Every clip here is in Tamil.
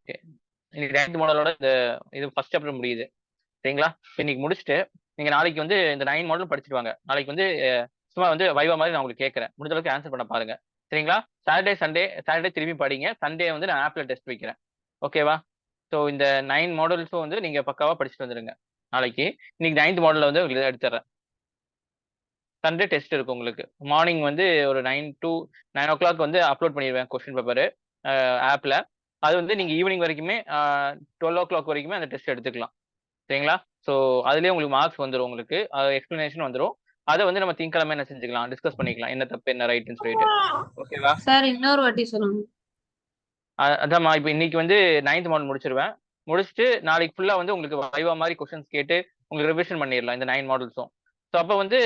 ஓகே இன்னைக்கு நைன்த் மாடலோட இந்த இது ஃபர்ஸ்ட் சாப்டர் முடியுது. சரிங்களா? இன்னைக்கு முடிச்சுட்டு நீங்க நாளைக்கு வந்து இந்த நைன் மாடலும் படிச்சுட்டு வாங்க நாளைக்கு வந்து சும்மா வந்து வைவா மாதிரி நான் உங்களுக்கு கேட்கறேன். முடிஞ்ச அளவுக்கு ஆன்சர் பண்ண பாருங்க. சரிங்களா? சாட்டர்டே சண்டே சாட்டர்டே திரும்பி படிங்க. சண்டே வந்து நான் ஆப்ல டெஸ்ட் வைக்கிறேன். ஓகேவா ஸோ இந்த நைன் மாடல்ஸும் வந்து நீங்க பக்காவா படிச்சுட்டு வந்துருங்க. நாளைக்கு. இன்னைக்கு நைன்த் மாடலில் வந்து உங்களுக்கு எடுத்துறேன் சண்டே டெஸ்ட் இருக்கும் உங்களுக்கு. மார்னிங் வந்து ஒரு nine to nine o'clock வந்து அப்லோட் பண்ணிடுவேன் கொஸ்டின் பேப்பர் ஆப்பில் அது வந்து நீங்க ஈவினிங் வரைக்குமே டுவெல் ஓ கிளாக் வரைக்குமே அந்த டெஸ்ட் எடுத்துக்கலாம். சரிங்களா? ஸோ அதுலேயே உங்களுக்கு மார்க்ஸ் வந்துடும் உங்களுக்கு. எக்ஸ்பிளனேஷன் வந்துடும் அதை வந்து நம்ம திங்கக்கிழமை என்ன செஞ்சுக்கலாம்? டிஸ்கஸ் பண்ணிக்கலாம். என்ன தப்பு என்ன ரைட்னு சொல்லிட்டு. ஓகேவா? சார் இன்னொரு வாட்டி சொல்லுங்க. அதாம்மா இப்போ இன்னைக்கு வந்து நைன்த் மாடல் முடிச்சிருவேன். முடிச்சுட்டு நாளைக்கு ஃபுல்லா வந்து உங்களுக்கு வைவா மாதிரி கொஸ்டின்ஸ் கேட்டு உங்களுக்கு ரிவிஷன் பண்ணிடலாம் இந்த நைன் மாடல்ஸும் ஸோ அப்போ வந்து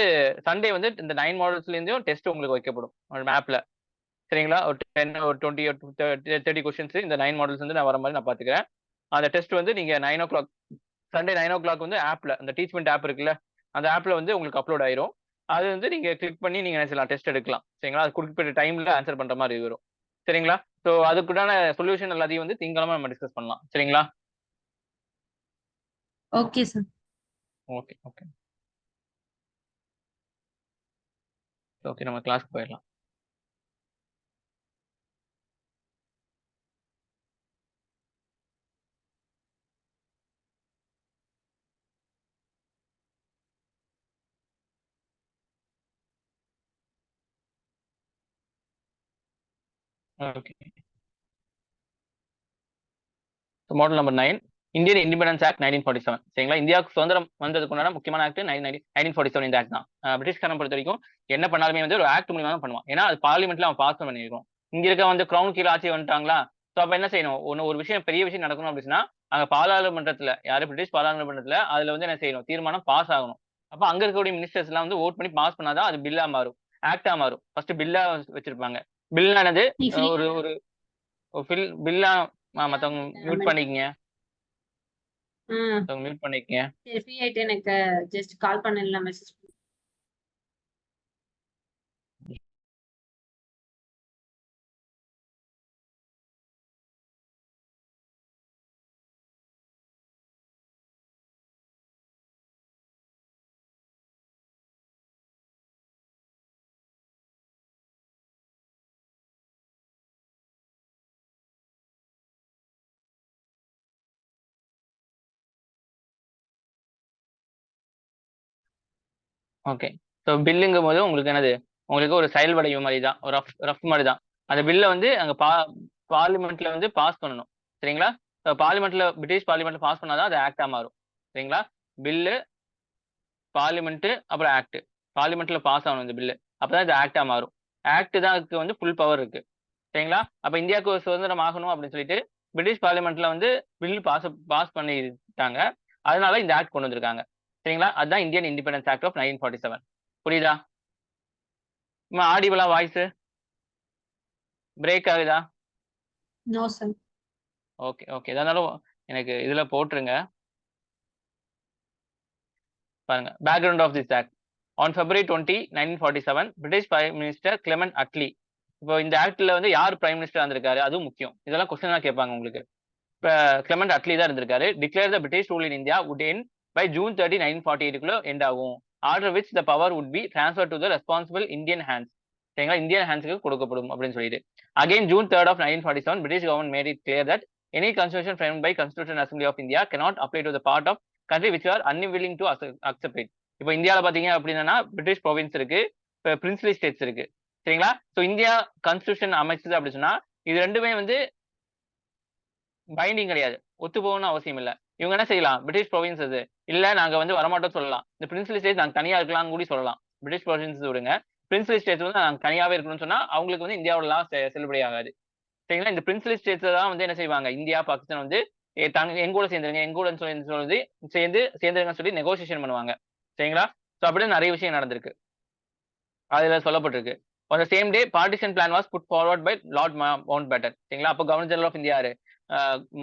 சண்டே வந்து இந்த நைன் மாடல்ஸ்லேருந்தும் டெஸ்ட் உங்களுக்கு வைக்கப்படும். மேப்ல சரிங்களா? ஒரு டென் ஒரு டுவெண்ட்டி தேர்ட்டி கொஸ்டின்ஸ் இந்த நைன் மாடல்ஸ் வந்து நான் வர மாதிரி நான் பார்த்துக்கிறேன் அந்த டெஸ்ட் வந்து நீங்க nine o'clock Sunday nine o'clock வந்து ஆப்ல அந்த டீச்மெண்ட் ஆப் இருக்குல்ல அந்த ஆப்ல வந்து உங்களுக்கு அப்லோட் ஆயிரும். அது வந்து நீங்க கிளிக் பண்ணி நீங்க என்ன செய்யலாம் டெஸ்ட் எடுக்கலாம். சரிங்களா? அது குறிப்பிட்ட டைம்ல ஆன்சர் பண்ற மாதிரி வரும். சரிங்களா? ஸோ அதுக்குண்டான சொல்யூஷன் எல்லாத்தையும் வந்து திங்கக்கிழமை நம்ம டிஸ்கஸ் பண்ணலாம். சரிங்களா? Okay sir okay okay okay நம்ம கிளாஸ்க்கு போயிடலாம். Model number nine Indian independence act nineteen forty seven சரிங்களா? இந்தியாவுக்கு சுதந்திரம் வந்ததுக்கு உண்டான முக்கியமான act nine nineteen forty seven இந்த ஆக்ட் தான். பிரிட்டிஷ்காரன் பொறுத்த வரைக்கும் என்ன பண்ணாலுமே வந்து ஒரு ஆக்ட் மூலியமா தான் பண்ணுவான். ஏன்னா அது பார்லிமெண்ட்ல அவன் பாஸ் பண்ணிருக்கோம் இங்க இருக்க வந்து கிரௌன் கீழே ஆட்சி வந்துட்டாங்களா? ஸோ அப்ப என்ன செய்யணும்? ஒன்று ஒரு விஷயம் பெரிய விஷயம் நடக்கணும் அப்படின்னா அங்க பாராளுமன்றத்துல யாரு? பிரிட்டிஷ் பாராளுமன்றத்துல அதுல வந்து என்ன செய்யணும்? தீர்மானம் பாஸ் ஆகணும். அப்ப அங்க இருக்கக்கூடிய மினிஸ்டர்ஸ் எல்லாம் வந்து ஓட் பண்ணி பாஸ் பண்ணாதான் அது பில்லா மாறும். ஆக்டா மாறும். ஃபர்ஸ்ட் பில்லா வச்சிருப்பாங்க. பில்லானது ஒரு ஒரு பில் பில்லா மத்தவங்க மியூட் பண்ணிக்கங்க. மியூட் பண்ணிக்கங்க. சரி ஃப்ரீ ஆயிட்டு எனக்கு ஜஸ்ட் கால் பண்ணல மெசேஜ் ஓகே ஸோ பில்லுங்கும் போது உங்களுக்கு என்னது? உங்களுக்கு ஒரு செயல் வடிவ மாதிரி தான் ஒரு ரஃப் ரஃப் மாதிரி தான் அந்த பில்லை வந்து அங்கே பா பார்லிமெண்ட்ல வந்து பாஸ் பண்ணணும். சரிங்களா? பார்லிமெண்ட்ல பிரிட்டிஷ் பார்லிமெண்ட்ல பாஸ் பண்ணாதான் அது ஆக்டா மாறும். சரிங்களா? பில்லு பார்லிமெண்ட் அப்புறம் ஆக்ட் பார்லிமெண்ட்ல பாஸ் ஆகணும் இந்த பில்லு அப்பதான் இது ஆக்டா மாறும். ஆக்ட் தான் அதுக்கு வந்து ஃபுல் பவர் இருக்கு. சரிங்களா? அப்ப இந்தியாவுக்கு ஒரு சுதந்திரம் ஆகணும் அப்படின்னு சொல்லிட்டு பிரிட்டிஷ் பார்லிமெண்ட்ல வந்து பில் பாஸ் பாஸ் பண்ணிட்டாங்க. அதனால இந்த ஆக்ட் கொண்டு வந்திருக்காங்க. சரிங்களா? அதுதான் Indian independence act of nineteen forty seven புரியுதா ஆடிபிளா வாய்ஸ் பிரேக் ஆகுதா? ஓகே ஓகே எதனாலும் எனக்கு இதுல போட்டுருங்க. பாருங்க. Background of this act on February twenty nineteen forty seven British prime minister Clement Attlee இப்போ இந்த ஆக்ட்ல வந்து யார் பிரைம் மினிஸ்டர் இருந்திருக்காரு அதுவும் முக்கியம். இதெல்லாம் கொஸ்டின் தான் கேட்பாங்க உங்களுக்கு. இப்போ கிளமெண்ட் அட்லி தான் இருந்திருக்காரு. Declare the British rule in India would end by June thirty nine forty எயிட்டுக்குள்ள end ஆகும். Order which the power would be transferred to the responsible Indian hands சரிங்களா? இந்தியன் ஹேண்ட்ஸ்க்கு கொடுக்கப்படும் அப்படின்னு சொல்லிட்டு. Again June third of nine forty seven British government made it clear that any constitution framed by constitution assembly of India cannot apply to the part of country which are unwilling to accept it இப்போ இந்தியாவில் பார்த்தீங்க அப்படின்னா பிரிட்டிஷ் ப்ரொவின்ஸ் இருக்கு இப்போ பிரின்ஸ்லி ஸ்டேட்ஸ் இருக்கு. சரிங்களா? ஸோ இந்தியா கான்ஸ்டியூஷன் அமைச்சது அப்படின்னு சொன்னா இது ரெண்டுமே வந்து பைண்டிங் கிடையாது. ஒத்து போகணும்னு அவசியம் இல்லை. இவங்க என்ன செய்யலாம்? பிரிட்டிஷ் ப்ரொவின்ஸ் அது இல்ல நாங்க வந்து வரமாட்டோம் சொல்லலாம். இந்த பிரின்சிபல் ஸ்டேட் நாங்க தனியா இருக்கலாம் கூட சொல்லலாம். பிரிட்டிஷ் ப்ரொவின்ஸ் விடுங்க. பிரின்சிபல் ஸ்டேட் வந்து நாங்க தனியாவே இருக்கணும்னு சொன்னா அவங்களுக்கு வந்து இந்தியாவோட லா செல்லுபடி ஆகாது. சரிங்களா? இந்த பிரின்சிபல் ஸ்டேட்ஸ் தான் வந்து என்ன செய்வாங்க? இந்தியா பாகிஸ்தான் வந்து தாங்க எங்கூட சேர்ந்துருங்க எங்க கூட சொல்லி சொல்லி சேர்ந்து சேர்ந்துருங்கன்னு சொல்லி நெகோசியேஷன் பண்ணுவாங்க. சரிங்களா? ஸோ அப்படியே நிறைய விஷயம் நடந்திருக்கு. அதுல சொல்லப்பட்டிருக்கு. On same day partition plan was put forward by Lord Mountbatten சரிங்களா? அப்போ governor general of India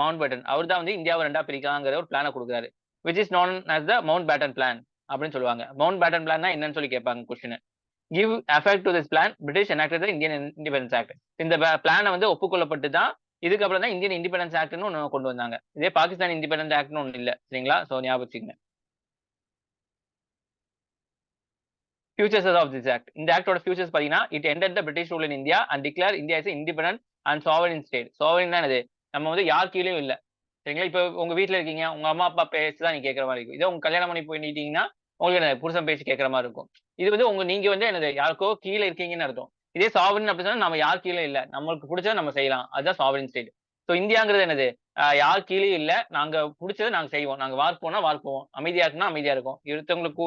Mountbatten அவர் தான் வந்து இந்தியாவை ரெண்டா பிரிக்கலாங்கிற ஒரு பிளானை கொடுக்குறாரு. Which is known as the Mountbatten plan அப்படின்னு சொல்லுவாங்க. மவுண்ட் பேட்டன் பிளான் என்னன்னு சொல்லி கேட்பாங்க question give effect to this plan British enacted Indian independence act இந்த பிளானை வந்து ஒப்புக்கொள்ளப்பட்டு தான் இதுக்கப்புறம் தான் இந்தியன் இண்டிபெண்டன்ஸ் ஆக்ட்னு ஒன்று கொண்டு வந்தாங்க. இதே பாகிஸ்தான் இண்டிபெண்டன்ஸ் ஆக்ட்னு ஒன்று இல்லை. சரிங்களா? ஸோ ஞாபகம் வச்சுக்கங்க. ஃபியூச்சர்ஸ் ஆஃப் திஸ் ஆக்ட் இந்த ஆக்டோட ஃபியூச்சர்ஸ் பார்த்தீங்கன்னா it ended the British rule in India and declare India is independent and sovereign state sovereign தான் இது நம்ம வந்து யார் கீழேயும் இல்லை. சரிங்களா? இப்போ உங்க வீட்டில் இருக்கீங்க உங்க அம்மா அப்பா பேசி தான் நீங்க கேட்குற மாதிரி இருக்கும். இதே உங்க கல்யாணம் பண்ணி போயிட்டீங்கன்னா உங்களுக்கு என்ன புருஷன் பேசி கேட்குற மாதிரி இருக்கும். இது வந்து உங்க நீங்க வந்து என்னது யாருக்கோ கீழே இருக்கீங்கன்னு அர்த்தம். இதே சாவரின் அப்படி சொன்னா நம்ம யார் கீழே இல்லை. நம்மளுக்கு பிடிச்சதை நம்ம செய்யலாம். அதுதான் சாவரின் ஸ்டேட் ஸோ இந்தியாங்கிறது என்னது? யார் கீழே இல்லை. நாங்க பிடிச்சதை நாங்க செய்வோம். நாங்க வார்க் போனா வார்க் போவோம். அமைதியா இருக்குன்னா அமைதியா இருக்கும். ஒருத்தவங்களுக்கு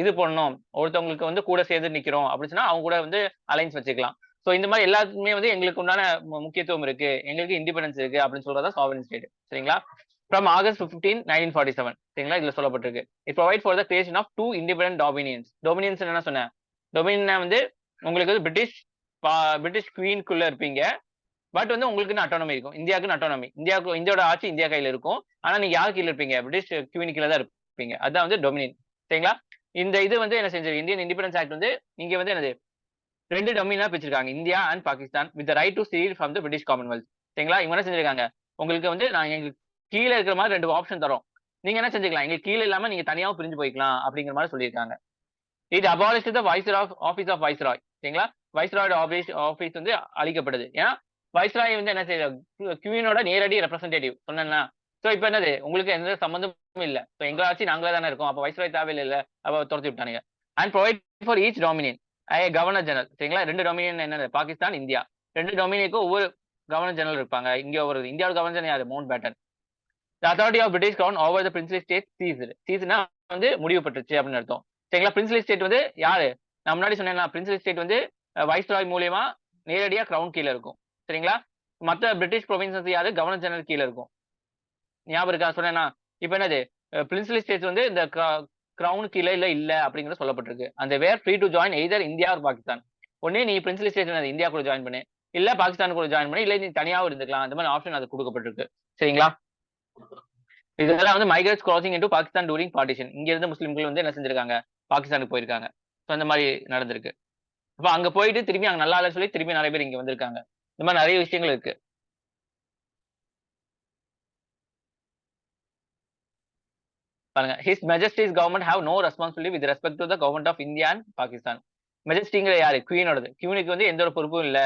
இது பண்ணணும். ஒருத்தவங்களுக்கு வந்து கூட சேர்ந்து நிக்கிறோம். அப்படின்னு சொன்னா அவங்க கூட வந்து அலைன்ஸ் வச்சுக்கலாம். ஸோ இந்த மாதிரி எல்லாத்துக்குமே வந்து எங்களுக்கு உண்டான முக்கியத்துவம் இருக்கு. எங்களுக்கு இண்டிபெண்டன்ஸ் இருக்கு அப்படின்னு சொல்றதா சாவரின் ஸ்டேட் சரிங்களா? From August fifteen nineteen forty seven சரிங்களா? இதுல சொல்லப்பட்டிருக்கு. It provide for the creation of two independent dominions dominions என்ன சொன்னேன்? டொமினியன் வந்து உங்களுக்கு வந்து பிரிட்டிஷ் பிரிட்டிஷ் குவீனுக்குள்ள இருப்பீங்க. பட் வந்து உங்களுக்கு அட்டானமி இருக்கும். இந்தியாவுக்குன்னு அட்டானமி இந்தியாவுக்கு இந்தியாவோட ஆட்சி இந்தியா கையில இருக்கும். ஆனா நீங்க யார் கீழே இருப்பீங்க? பிரிட்டிஷ் குவீன் கீழே தான் இருப்பீங்க. அதான் வந்து டொமினியன் சரிங்களா? இந்த இது வந்து என்ன செஞ்சது? இந்தியன் இண்டிபெண்டன்ஸ் ஆக்ட் வந்து நீங்க வந்து என்னது? ரெண்டு டொமினா பிரிச்சிருக்காங்க. India and Pakistan with right to secede from the British Commonwealth சரிங்களா? இவங்க என்ன செஞ்சிருக்காங்க? உங்களுக்கு வந்து நான் எங்களுக்கு கீழே இருக்கிற மாதிரி ரெண்டு ஆப்ஷன் தரோம். நீங்க என்ன செஞ்சுக்கலாம்? எங்களுக்கு கீழே இல்லாம நீங்க தனியாவும் பிரிஞ்சு போய்க்கலாம் அப்படிங்கிற மாதிரி சொல்லியிருக்காங்க. இது abolish the vice of office of viceroy சரிங்களா வைஸ்ராயோட ஆஃபீஸ் ஆஃபீஸ் வந்து அழிக்கப்படுது. ஏன்னா வைஸ்ராய் வந்து என்ன செய்யுது கியூனோட நேரடி ரெப்ரஸன்டேட்டிவ் சொன்னா ஸோ இப்போ என்னது? உங்களுக்கு எந்த சம்மந்தமும் இல்லை. ஸோ எங்களாச்சும் நாங்களே தானே இருக்கோம். அப்போ வைஸ்ராய் தேவையில்லை. இல்லை அப்போ துரத்தி விட்டானுங்க. And provide for each dominion governor general சரிங்களா? ரெண்டு டொமினியன் என்னது? பாகிஸ்தான் இந்தியா. ரெண்டு டொமினியனுக்கும் ஒவ்வொரு கவர்னர் ஜெனரல் இருப்பாங்க. இங்க ஒரு இந்தியாவோட கவர்னர் ஜெனரல் யாரு? Mountbatten. The authority of British crown over the princely state ceased சீஸ்னா வந்து முடிவு பெற்றுச்சு அப்படின்னு அர்த்தம். சரிங்களா? பிரின்சிலி ஸ்டேட் வந்து யாரு? நான் முன்னாடி சொன்னேன் பிரின்சிலி ஸ்டேட் வந்து வைஸ் ராய் மூலியமா நேரடியா கிரவுன் கீழே இருக்கும். சரிங்களா? மற்ற பிரிட்டிஷ் ப்ரொவின்சஸ் யாரு? கவர்னர் ஜெனரல் கீழே இருக்கும். ஞாபகம் இருக்கா? சொன்னேன்னா இப்போ என்னது? பிரின்சிலி ஸ்டேட் வந்து இந்த கிரவுன் கீழே இல்ல இல்ல அப்படிங்கிறது சொல்லப்பட்டிருக்கு. அந்த were free to join either India ஒரு பாகிஸ்தான் ஒன்னே நீ பிரின்சிபல் ஸ்டேஷன் இந்தியா கூட ஜாயின் பண்ணு. இல்ல பாகிஸ்தான் கூட ஜாயின் பண்ணி. இல்ல நீ தனியாவும் இருந்துக்கலாம். அந்த மாதிரி ஆப்ஷன் அது கொடுக்கப்பட்டிருக்கு. சரிங்களா? இதெல்லாம் வந்து migrates crossing into Pakistan during partition இங்க இருந்து முஸ்லிம்கள் வந்து என்ன செஞ்சிருக்காங்க? பாகிஸ்தானுக்கு போயிருக்காங்க. ஸோ அந்த மாதிரி நடந்திருக்கு. அப்போ அங்க போயிட்டு திரும்பி அங்க நல்லா இல்ல சொல்லி திரும்பி நிறைய பேர் இங்க வந்திருக்காங்க. இந்த மாதிரி நிறைய விஷயங்கள் இருக்கு. பாருங்க. His majesty's government have no responsibility with respect to the government of India and Pakistan மெஜஸ்டிங்கிற யாரு? குவீனோடது குவீனுக்கு வந்து எந்த ஒரு பொறுப்பும் இல்ல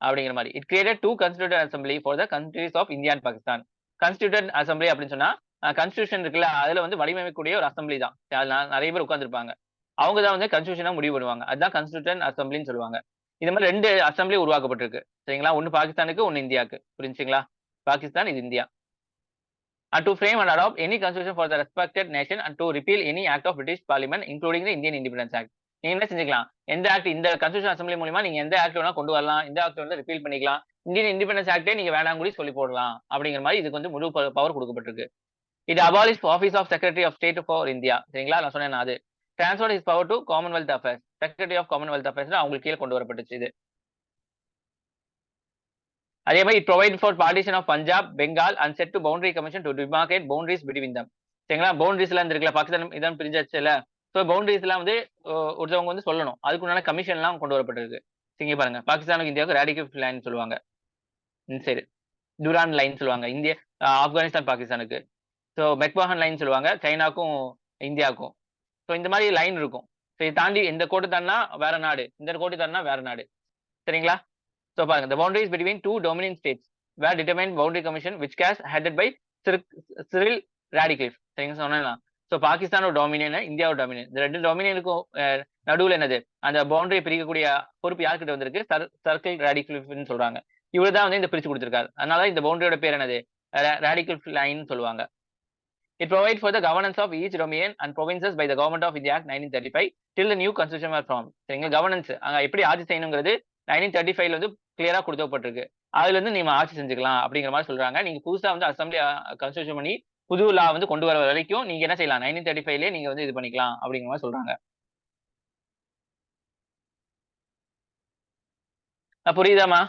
அப்படிங்கிற மாதிரி. It created two constituent assembly for the countries of India and Pakistan constituent assembly அப்படின்னு சொன்னா கன்ஸ்டியூஷன் இருக்குல்ல அதுல வந்து வடிவமைக்கக்கூடிய ஒரு அசம்பிளி தான். அதுல நிறைய பேர் உட்காந்துருப்பாங்க அவங்க தான் வந்து கன்ஸ்டியூஷனா முடிவு பண்ணுவாங்க. அதுதான் கன்ஸ்டியூட்டன் அசம்பிளின்னு சொல்லுவாங்க. இந்த மாதிரி ரெண்டு அசம்பிளி உருவாக்கப்பட்டிருக்கு. சரிங்களா? ஒன்னு பாகிஸ்தானுக்கு ஒன்னு இந்தியாவுக்கு. புரிஞ்சுங்களா பாகிஸ்தான் இது India. And to frame and adopt any constitution for the respected nation and to repeal any act of British Parliament including the Indian Independence Act. நீங்க என்ன செஞ்சுக்கலாம்? எந்த ஆக்ட் இந்த கன்ஸ்டியூஷன் அசம்பிளி மூலமா நீங்க எந்த ஆக்ட் வேணா கொண்டு வரலாம். இந்த ஆக்ட் வந்து ரிப்பீல் பண்ணிக்கலாம். இந்தியன் இண்டிபெண்டன்ஸ் ஆக்டே நீங்க வேணாம் கூட சொல்லி போடலாம். அப்படிங்கிற மாதிரி இதுக்கு வந்து முழு பவர் கொடுக்கப்பட்டிருக்கு. இது abolish office of secretary of state for India சரிங்களா? நான் சொன்னேன் அது. Transfer is power to Commonwealth affairs secretary of Commonwealth affairs அவங்களுக்கு கீழே கொண்டு வரப்பட்டுச்சு இது. அதே மாதிரி provide for partition of Punjab Bengal and set two boundary commission to demarcate boundaries between them சரிங்களா? பவுண்டரிஸ்லாம் இருக்குல்ல பாகிஸ்தான் இதான் பிரிஞ்சாச்சுல ஸோ பவுண்டரிஸ்லாம் வந்து ஒருத்தவங்க வந்து சொல்லணும். அதுக்குண்டான கமிஷன்லாம் கொண்டு வரப்பட்டிருக்கு. இங்க பாருங்க. பாகிஸ்தானுக்கு இந்தியாவுக்கு ரேடிகல் லைன் சொல்லுவாங்க. சரி. துரான் லைன் சொல்லுவாங்க. இந்தியா ஆப்கானிஸ்தான் பாகிஸ்தானுக்கு. ஸோ மெக்மோகன் லைன் சொல்லுவாங்க. சைனாக்கும் இந்தியாவுக்கும். ஸோ இந்த மாதிரி லைன் இருக்கும். ஸோ இதை தாண்டி இந்த கோட்டு தாண்டினா வேற நாடு. இந்த கோட்டு தாண்டினா வேற நாடு. சரிங்களா? ஸோ பாருங்க the boundaries between two dominion states were determine boundary commission which was headed by Cyril Radcliffe சரிங்க சொன்னா ஸோ பாகிஸ்தானோட டாமினியன் இந்தியாவோட டாமினியன் இந்த ரெண்டு டாமினியனுக்கும் நடுவில் என்னது? அந்த பவுண்டரியை பிரிக்கக்கூடிய பொறுப்பு யார்கிட்ட வந்திருக்கு? சர்க்கிள் ராடிகிளிஃப்னு சொல்றாங்க. இவர் தான் வந்து இந்த பிரிச்சு கொடுத்துருக்காரு. அதனால இந்த பவுண்டரியோட பேர் என்னது? ராடிகிளிஃப் லைன் சொல்லுவாங்க. It provide for the governance of each dominion and provinces by the government of India nineteen thirty five till the new constitution form சரிங்க கவர்னன்ஸ் அங்கே எப்படி ஆட்சி செய்யணுங்கிறது நைன்டீன் தேர்ட்டி ஃபைவ்ல வந்து கிளியரா கொடுக்கப்பட்டிருக்கு. அதுல இருந்து நீங்க ஆட்சி செஞ்சுக்கலாம் அப்படிங்கிற மாதிரி சொல்றாங்க. நீங்க புதுசா வந்து அசம்பிளி கன்ஸ்டியூஷன் பண்ணி புது லா வந்து கொண்டு வர வரைக்கும் நீங்க என்ன செய்யலாம்? நைன்டீன் தேர்ட்டி ஃபைவ்லயே நீங்க வந்து இது பண்ணிக்கலாம் அப்படிங்கிற மாதிரி சொல்றாங்க. புரியுதாமா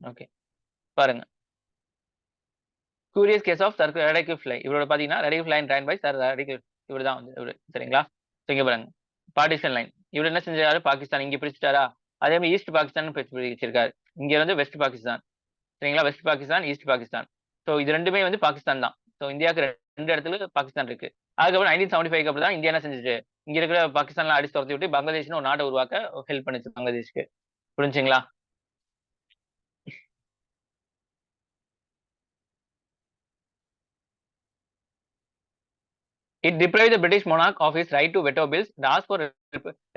ஓகே பாருங்க. கூரியஸ் கேஸ் ஆஃப் சர்க்கு ரெடிகிள் ஃபிளை இவரோட பாத்தீங்கன்னா Radcliffe line drawn by sir Radcliffe இவர் தான் வந்து சரிங்களா? இங்க பாருங்க. பார்ட்டிஷன் லைன் இவர் என்ன செஞ்சாரு பாகிஸ்தான் இங்க பிரிச்சுட்டாரா? அதே மாதிரி ஈஸ்ட் பாகிஸ்தான் பிரிச்சிருக்காரு. இங்க வந்து வெஸ்ட் பாகிஸ்தான் சரிங்களா? West Pakistan east Pakistan so இது ரெண்டுமே வந்து பாகிஸ்தான் தான். ஸோ இந்தியாவுக்கு ரெண்டு இடத்துல பாகிஸ்தான் இருக்கு. அதுக்கப்புறம் நைன்டீன் செவன்டி ஃபைவ் அப்புறம் தான் இந்தியா என்ன செஞ்சுச்சு? இங்க இருக்கிற பாகிஸ்தான்லாம் அடிச்சு துரத்தி விட்டு பங்களாதேஷ்னு ஒரு நாட்டை உருவாக்க ஹெல்ப் பண்ணுச்சு பங்களாதேஷ்க்கு. புரிஞ்சுங்களா? It deprived the British monarch of his right to veto bills and asked for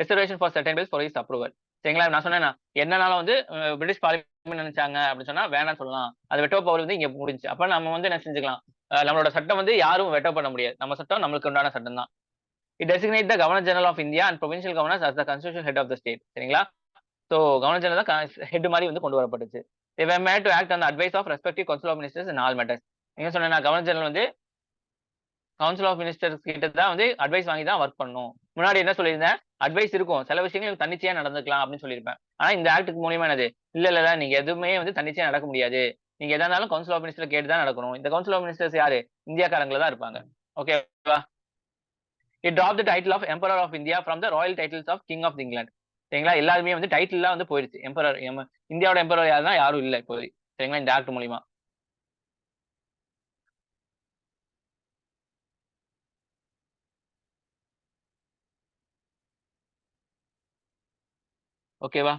reservation for certain bills for his approval. சரிங்களா? நான் சொன்னேன் என்னனாலும் வந்து பிரிட்டிஷ் பார்லிமெண்ட் நினைச்சாங்க அப்படின்னு சொன்னா வேணாம் சொல்லலாம். அது வெட்டோ பவர் வந்து இங்க முடிஞ்சு அப்ப நம்ம வந்து என்ன செஞ்சுக்கலாம்? நம்மளோட சட்டம் வந்து யாரும் வெட்டோ பண்ண முடியாது. நம்ம சட்டம் நம்மளுக்கு உண்டான சட்டம் தான். It designate the governor general of India and provincial governors as the constitution head of the state சரிங்களா? ஸோ கவர்னர் ஜெனரல் தான் ஹெட் மாதிரி வந்து கொண்டு வரப்பட்டுச்சு. இவ மேட் டு ஆக்ட் அந்த advice of respective council of ministers in all matters நீங்க சொன்னா கவர்னர் ஜெனரல் வந்து கவுன்சில் ஆஃப் மினிஸ்டர்ஸ் கிட்ட தான் வந்து அட்வைஸ் வாங்கி தான் ஒர்க் பண்ணணும் முன்னாடி என்ன சொல்லியிருந்தேன்? அட்வைஸ் இருக்கும். சில விஷயங்கள் தன்னிச்சையா நடந்துக்கலாம் அப்படின்னு சொல்லியிருப்பேன். ஆனா இந்த ஆக்டுக்கு மூலியமா என்னது? இல்ல இல்ல இல்ல, நீங்க எதுவுமே வந்து தன்னிச்சையா நடக்க முடியாது. நீங்க எதா இருந்தாலும் கவுன்சில் ஆஃப் மினிஸ்டர் கேட்டு தான் நடக்கணும். இந்த கவுன்சில் ஆஃப் மினிஸ்டர்ஸ் யாரு? இந்தியாக்காரங்கள தான் இருப்பாங்க. ஓகேவா it drop the title of emperor of India from the royal titles of king of England சரிங்களா? எல்லாருமே வந்து டைட்டில்லாம் வந்து போயிடுச்சு எம்பரர் இந்தியாவோட எம்பரர் யாருன்னா யாரும் இல்லை இப்போ சரிங்களா? இந்த ஆக்ட் மூலியமா. ஓகேவா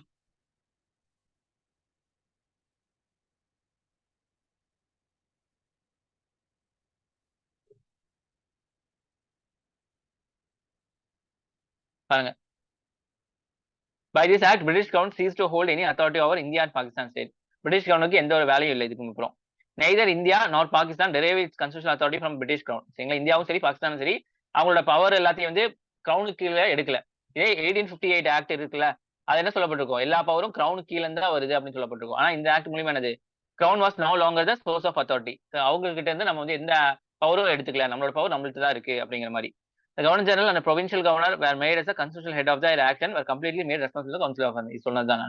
பாருங்க. By this act British crown cease to hold any authority over India and Pakistan state British கவுனுக்கு எந்த ஒரு வேலையும் இல்லை இதுக்கு அப்புறம். Neither India not Pakistan derive its constitution authority from British crown சரிங்களா? இந்தியாவும் சரி பாகிஸ்தானும் சரி. அவங்களோட பவர் எல்லாத்தையும் வந்து கிரவுனுக்கு எடுக்கல. இதே எயிட்டீன் ஃபிஃப்டி எயிட் ஆக்ட் இருக்குல்ல அது என்ன சொல்லப்பட்டிருக்கும் எல்லா பவரும் கிரௌன் கீழே இருந்து வருது அப்படின்னு சொல்லப்பட்டிருக்கும் ஆனா இந்த ஆக்ட் மூலியமா என்னது crown was no longer the source of authority அவங்க கிட்ட இருந்து நம்ம வந்து எந்த பவரும் எடுத்துக்கல நம்மளோட பவர் நம்மளுக்கு தான் இருக்கு அப்படிங்கிற மாதிரி கவர்னர் ஜெனரல் அந்த provincial governor were made as constitution head of the action were completely made responsible council of சொன்னது தான்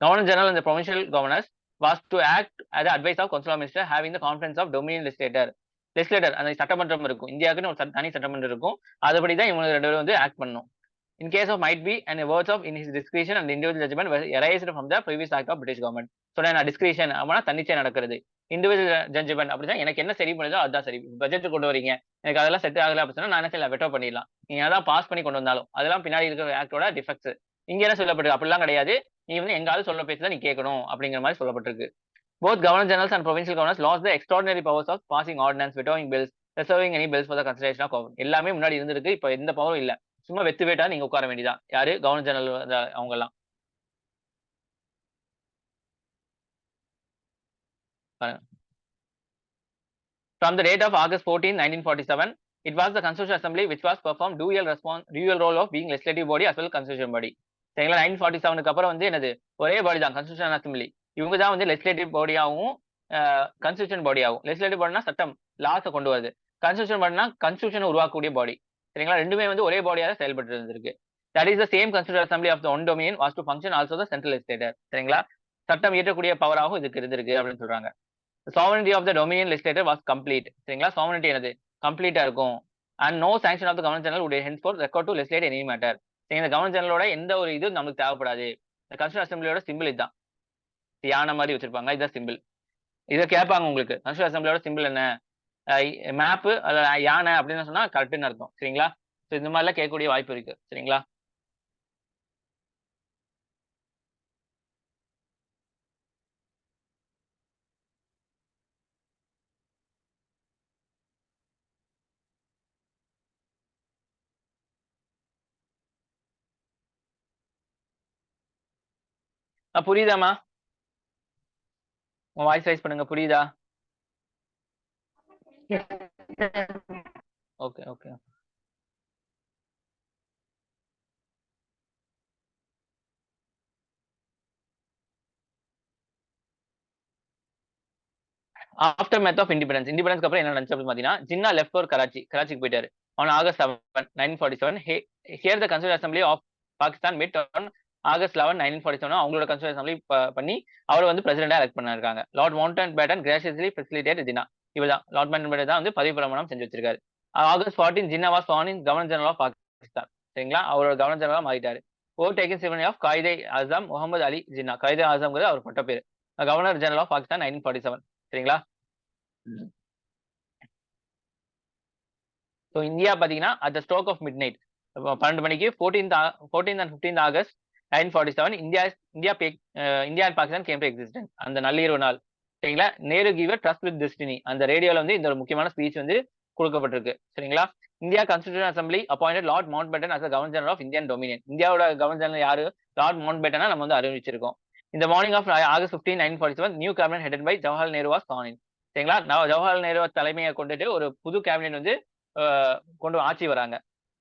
கவர்னர் ஜெனரல் அந்த provincial governor was to act at advice of council of minister having the conference of dominion legislature legislature அந்த சட்டமன்றம் இருக்கும் இந்தியாவுக்குன்னு ஒரு தனி சட்டமன்றம் இருக்கும் அதுபடி தான் இவங்க ரெண்டு பேரும் வந்து ஆக்ட் பண்ணும் in case of might be and words of in his discretion and individual judgment arised from the previous act of British government so நான் டிஸ்கிரிஷன் அப்படின்னா தன்னிச்சையா நடக்கிறது? இண்டிவிஜுவல் ஜட்ஜ்மெண்ட் uh, அப்படின்னா எனக்கு என்ன சரி பண்ணுதோ அதுதான் சரி. பட்ஜெட் கொண்டு வரீங்க. எனக்கு அதெல்லாம் செட் ஆகல அப்படின்னா நான் என்ன செய்யலாம்? வெட்டோ பண்ணிடலாம். நீங்க அதான் பாஸ் பண்ணி கொண்டு வந்தாலும். அதெல்லாம் பின்னாடி இருக்கிற ஆக்டோட டிஃபெக்ட்ஸ் இங்க என்ன சொல்லப்பட்டிருக்கு அப்படிலாம் கிடையாது. நீ வந்து எங்காவது சொல்ல பேச்சு தான் நீ கேட்கணும் அப்படிங்கிற மாதிரி சொல்லப்பட்டிருக்கு. Both governor generals and provincial governors loss the extraordinary powers of passing ordinance vetoing bills reserving any bills for the consideration of எல்லாமே முன்னாடி இருந்திருக்கு. இப்போ எந்த பவரும் இல்லை. சும்மா வெத்து வேட்டா நீங்க உட்கார வேண்டியதான் யாரு? கவர்னர் ஜெனரல் அவங்க எல்லாம் From the date of August 14, 1947, it was the Constitutional Assembly which was performed dual response, dual role of being legislative body as well as constitution body. சரிங்களா? நைன்டீன் ஃபார்ட்டி செவனுக்கு அப்புறம் வந்து என்னது? ஒரே பாடி தான் கன்ஸ்டியூஷன் அசம்பிளி இவங்க தான் வந்து லெஜிஸ்லேட்டிவ் பாடியாகவும் கன்ஸ்டியூஷன் பாடியாகவும் லெஜிஸ்லேட்டிவ் பாடினா சட்டம் லாஸை கொண்டு வருது கன்ஸ்டியூஷன் பாடினா கன்ஸ்டியூஷன் உருவாக்கக்கூடிய பாடி சரிங்களா? ரெண்டுமே வந்து ஒரே பாடியாக செயல்பட்டு இருந்திருக்கு. That is the same constitution assembly of the one dominion was to function also the central legislature சரிங்களா? சட்டம் இயற்றக்கூடிய பவராகவும் இதுக்கு இருந்திருக்கு அப்படின்னு சொல்றாங்க. Sovereignty of the dominion legislature was complete சரிங்களா? சாவரனிட்டி என்னது? கம்ப்ளீட்டா இருக்கும். And no sanction of the governor general உடைய hence for record to legislate any matter சரி இந்த கவர்னர் ஜெனரலோட எந்த ஒரு இது நமக்கு தேவைப்படாது. இந்த கன்ஸ்டியூஷன் அசம்பிளியோட சிம்பிள் இதுதான். யானை மாதிரி வச்சிருப்பாங்க. இதுதான் சிம்பிள் இதை கேட்பாங்க உங்களுக்கு. கன்ஸ்டியூஷன் அசம்பிளியோட சிம்பிள் என்ன? மேப்பு யானை அப்படின்னு சொன்னா கரெக்டுன்னு அர்த்தம். சரிங்களா? ஸோ இந்த மாதிரிலாம் கேட்கக்கூடிய வாய்ப்பு இருக்கு. சரிங்களா? ஆ, புரியுதாம்மா? உங்க வாய்ஸ் ரைஸ் பண்ணுங்க. புரியுதா? Okay okay. Aftermath of independence இண்டிபெண்டன்ஸ்க்கு அப்புறம் என்ன நடந்துச்சு அப்படின்னு பார்த்தீங்கன்னா ஜின்னா லெஃப்ட் ஃபோர் கராச்சி கராச்சிக்கு போயிட்டாரு. On August seven nineteen forty seven here the constituent assembly of Pakistan meet on August eleven nineteen forty seven அவங்களோட கன்ஸ்டியூட் அசம்பிளி பண்ணி அவர் வந்து பிரசிடென்டா எலக்ட் பண்ணிருக்காங்க. Lord Mountbatten graciously facilitate Jinnah இவர்தான். லார்ட் மவுண்டன் தான் வந்து பதவி பிரமாணம் செஞ்சு வச்சிருக்காரு. August fourteen Jinnah was on governor general of Pakistan. சரிங்களா? அவரோட கவர்னர் ஜெனரலா மாறிட்டாரு. ஓவர் டேக்கன் சிவனி ஆஃப் காயிதே ஆசம் முகமது அலி ஜின்னா காயிதே ஆசம்ங்கிறது அவர் பட்ட பேர். Governor general of Pakistan nineteen forty seven சரிங்களா? ஸோ இந்தியா பார்த்தீங்கன்னா at the stroke of midnight பன்னெண்டு மணிக்கு fourteenth fourteen and fifteenth August nineteen forty seven India India India and Pakistan came to existence அந்த நள்ளிரவு நாள். சரிங்களா? நேரு கிவர் ட்ரஸ்ட் வித் டெஸ்டினி அந்த ரேடியோல வந்து இந்த ஒரு முக்கியமான ஸ்பீச் வந்து கொடுக்கப்பட்டிருக்கு. சரிங்களா? India constitution assembly appointed lord Mountbatten as governor general of Indian dominion இந்தியாவோட கவர்னர் ஜெனரல் யாரு? லார்ட் மவுண்ட் பேட்டனா நம்ம வந்து அறிவிச்சிருக்கோம். இந்த morning of August fifteen nine forty seven new cabinet head by Jawaharlal Nehru was கானின் சரிங்களா? நான் ஜவஹர்லால் நேரு தலைமையை கொண்டுட்டு ஒரு புது கேபினெட் வந்து கொண்டு ஆட்சி வராங்க.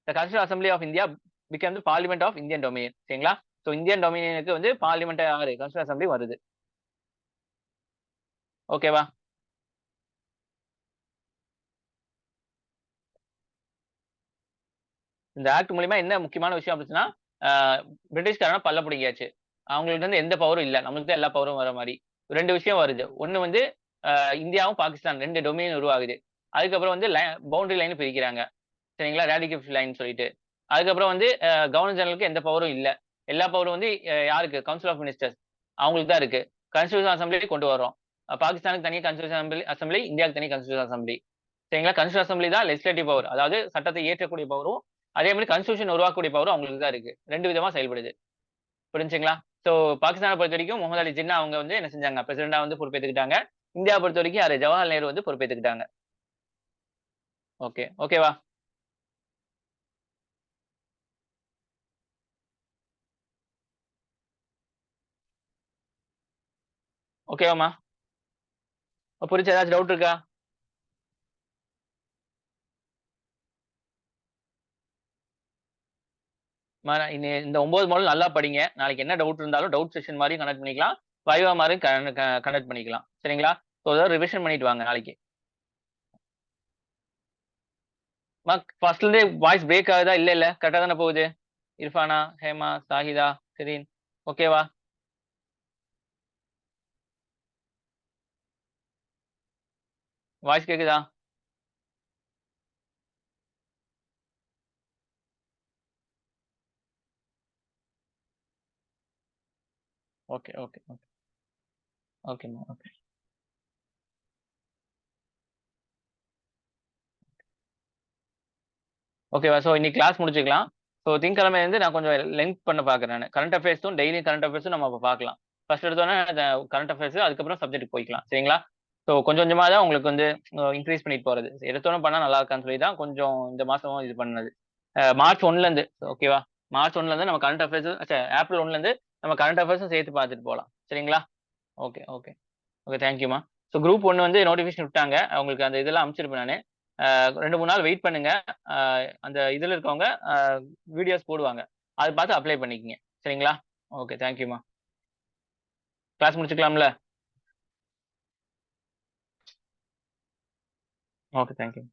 The constitution assembly of India become parliament of Indian dominion சரிங்களா? ஸோ இந்தியன் டொமினியனுக்கு வந்து பார்லிமெண்ட் யாரு? கான்ஸ்டியூஷன் அசம்பிளி வருது. ஓகேவா இந்த ஆக்ட் மூலியமா என்ன முக்கியமான விஷயம் அப்படின்னா பிரிட்டிஷ்காரனா பல்ல பிடிக்காச்சு அவங்களுக்கு வந்து எந்த பவரும் இல்லை. நம்மளுக்கு தான் எல்லா பவரும் வர மாதிரி. ரெண்டு விஷயம் வருது. ஒன்று வந்து இந்தியாவும் பாகிஸ்தான் ரெண்டு டொமினியன் உருவாகுது. அதுக்கப்புறம் வந்து பவுண்டரி லைன் பிரிக்கிறாங்க. சரிங்களா? ரேடிகல் லைன் சொல்லிட்டு. அதுக்கப்புறம் வந்து கவர்னர் ஜெனரலுக்கு எந்த பவரும் இல்லை. எல்லா பவரும் வந்து யாருக்கு? கவுன்சில் ஆஃப் மினிஸ்டர்ஸ் அவங்களுக்கு தான் இருக்கு. கான்ஸ்டியூஷன் அசம்பிளி கொண்டு வரோம் பாகிஸ்தானுக்கு தனியாக கான்ஸ்டியூஷன் அசம்பிளி அசம்பிளி இந்தியாவுக்கு தனி கான்ஸ்டியூஷன் அசம்பிளி சரிங்களா? கான்ஸ்டியூஷன் அசம்பிளி தான் லெஜிஸ்லேட்டிவ் பவர் அதாவது சட்டத்தை ஏற்றக்கூடிய பவரும் அதே மாதிரி கான்ஸ்டியூஷன் உருவாக்கக்கூடிய பவரும் அவங்களுக்கு தான் இருக்கு. ரெண்டு விதமா செயல்படுது. புரிஞ்சுங்களா? ஸோ பாகிஸ்தானை பொறுத்த வரைக்கும் முகமது அலி ஜின்னா அவங்க வந்து என்ன செஞ்சாங்க? பிரசிடண்டா வந்து பொறுப்பேற்றுக்கிட்டாங்க இந்தியா பொறுத்த வரைக்கும் யாரு? ஜவஹர்லால் நேரு வந்து பொறுப்பேற்றுக்கிட்டாங்க ஓகே ஓகேவா ஓகேவாம்மா புரிச்சு ஏதாச்சும் டவுட் இருக்கா? இந்த ஒன்பது மாடல் நல்லா படிங்க. நாளைக்கு என்ன டவுட் இருந்தாலும் டவுட் செஷன் மாதிரி கனெக்ட் பண்ணிக்கலாம். வைவா மாதிரி கனெக்ட் பண்ணிக்கலாம். சரிங்களா? ஸோ அதாவது ரிவிஷன் பண்ணிட்டு வாங்க நாளைக்கு. ஃபர்ஸ்ட்ல இருந்தே வாய்ஸ் பிரேக் ஆகுதா? இல்ல இல்ல. கரெக்டா தானே போகுது? இர்ஃபானா ஹேமா சாஹிதா சரின் ஓகேவா வாய்ஸ் கேக்குதா? Okay okay okay. ஓகேம்மா ஓகே. ஓகேவா ஸோ இன்னைக்கு கிளாஸ் முடிச்சுக்கலாம். ஸோ திங்கக்கிழமை வந்து நான் கொஞ்சம் லென்த் பண்ண பார்க்குறேன் நான். கரண்ட் அஃபேர்ஸும் டெய்லி கரண்ட் அஃபேர்ஸும் நம்ம பார்க்கலாம் ஃபர்ஸ்ட் எடுத்தோன்னா கரண்ட் அஃபேர்ஸ் அதுக்கப்புறம் சப்ஜெக்ட் போய்க்கலாம். சரிங்களா? ஸோ கொஞ்சம் கொஞ்சமாக தான் உங்களுக்கு வந்து இன்க்ரீஸ் பண்ணிட்டு போகிறது எடுத்தோன்னே பண்ணால் நல்லா இருக்கான்னு சொல்லி தான் கொஞ்சம் இந்த மாதமும் இது பண்ணது. மார்ச் ஒன்லேருந்து ஓகேவா மார்ச் ஒன்லேருந்து நம்ம கரண்ட் அஃபேர்ஸ் ஏப்ரல் ஒன்லேருந்து நம்ம கரண்ட் அஃபேர்ஸும் சேர்த்து பார்த்துட்டு போகலாம் சரிங்களா? ஓகே ஓகே ஓகே தேங்க்யூமா ஸோ குரூப் ஒன்று வந்து நோட்டிஃபிகேஷன் விட்டாங்க. அவங்களுக்கு அந்த இதெல்லாம் அனுப்பிச்சிருப்பேன் நான். ரெண்டு மூணு நாள் வெயிட் பண்ணுங்க. அந்த இதில் இருக்கவங்க வீடியோஸ் போடுவாங்க. அதை பார்த்து அப்ளை பண்ணிக்கோங்க. சரிங்களா? ஓகே தேங்க்யூமா கிளாஸ் முடிச்சுக்கலாம்ல? Okay thank you